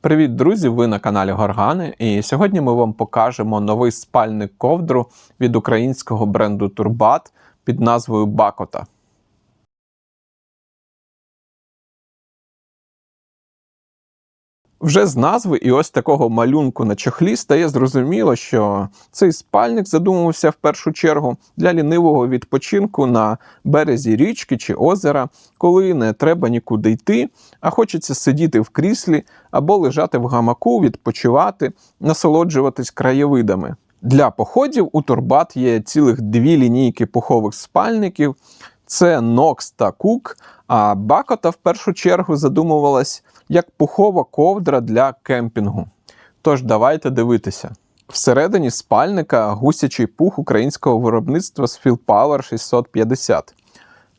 Привіт, друзі! Ви на каналі Горгани, і сьогодні ми вам покажемо новий спальник ковдру від українського бренду Турбат під назвою Бакота. Вже з назви і ось такого малюнку на чохлі стає зрозуміло, що цей спальник задумувався в першу чергу для лінивого відпочинку на березі річки чи озера, коли не треба нікуди йти, а хочеться сидіти в кріслі або лежати в гамаку, відпочивати, насолоджуватись краєвидами. Для походів у Турбат є цілих дві лінійки пухових спальників. Це Nox та Cook, а Бакота в першу чергу задумувалась як пухова ковдра для кемпінгу. Тож давайте дивитися. Всередині спальника гусячий пух українського виробництва з Power 650.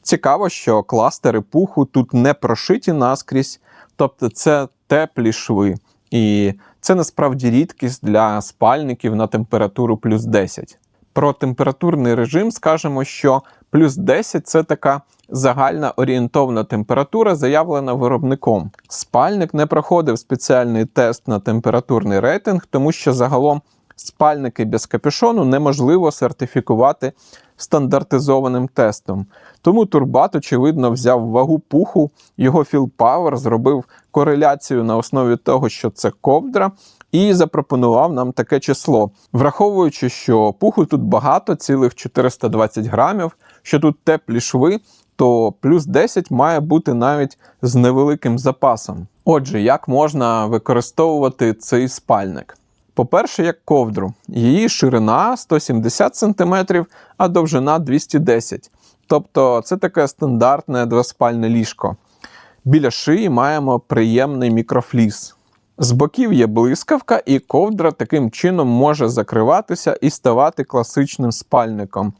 Цікаво, що кластери пуху тут не прошиті наскрізь, тобто це теплі шви. І це насправді рідкість для спальників на температуру плюс 10. Про температурний режим скажемо, що плюс 10 це така загальна орієнтовна температура, заявлена виробником. Спальник не проходив спеціальний тест на температурний рейтинг, тому що загалом спальники без капюшону неможливо сертифікувати стандартизованим тестом. Тому Турбат, очевидно, взяв вагу пуху, його Power зробив кореляцію на основі того, що це ковдра. І запропонував нам таке число, враховуючи, що пуху тут багато, цілих 420 грамів, що тут теплі шви, то плюс 10 має бути навіть з невеликим запасом. Отже, як можна використовувати цей спальник? По-перше, як ковдру. Її ширина 170 см, а довжина 210 Тобто це таке стандартне двоспальне ліжко. Біля шиї маємо приємний мікрофліс. З боків є блискавка, і ковдра таким чином може закриватися і ставати класичним спальником.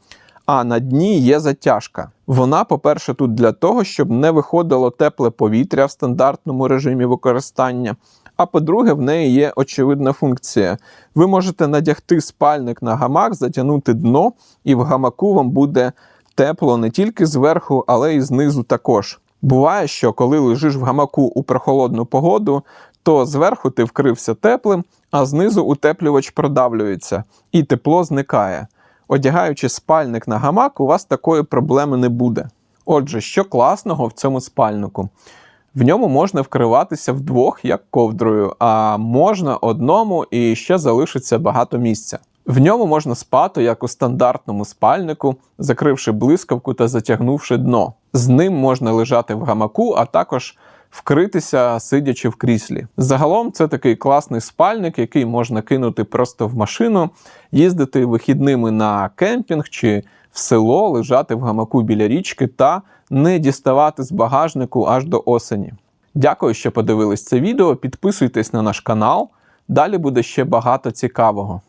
А на дні є затяжка. Вона, по-перше, тут для того, щоб не виходило тепле повітря в стандартному режимі використання. А по-друге, в неї є очевидна функція. Ви можете надягти спальник на гамак, затягнути дно, і в гамаку вам буде тепло не тільки зверху, але й знизу також. Буває, що коли лежиш в гамаку у прохолодну погоду, то зверху ти вкрився теплим, а знизу утеплювач продавлюється, і тепло зникає. Одягаючи спальник на гамак, у вас такої проблеми не буде. Отже, що класного в цьому спальнику? В ньому можна вкриватися вдвох, як ковдрою, а можна одному і ще залишиться багато місця. В ньому можна спати, як у стандартному спальнику, закривши блискавку та затягнувши дно. З ним можна лежати в гамаку, а також вкритися, сидячи в кріслі. Загалом це такий класний спальник, який можна кинути просто в машину, їздити вихідними на кемпінг чи в село, лежати в гамаку біля річки та не діставати з багажнику аж до осені. Дякую, що подивились це відео. Підписуйтесь на наш канал. Далі буде ще багато цікавого.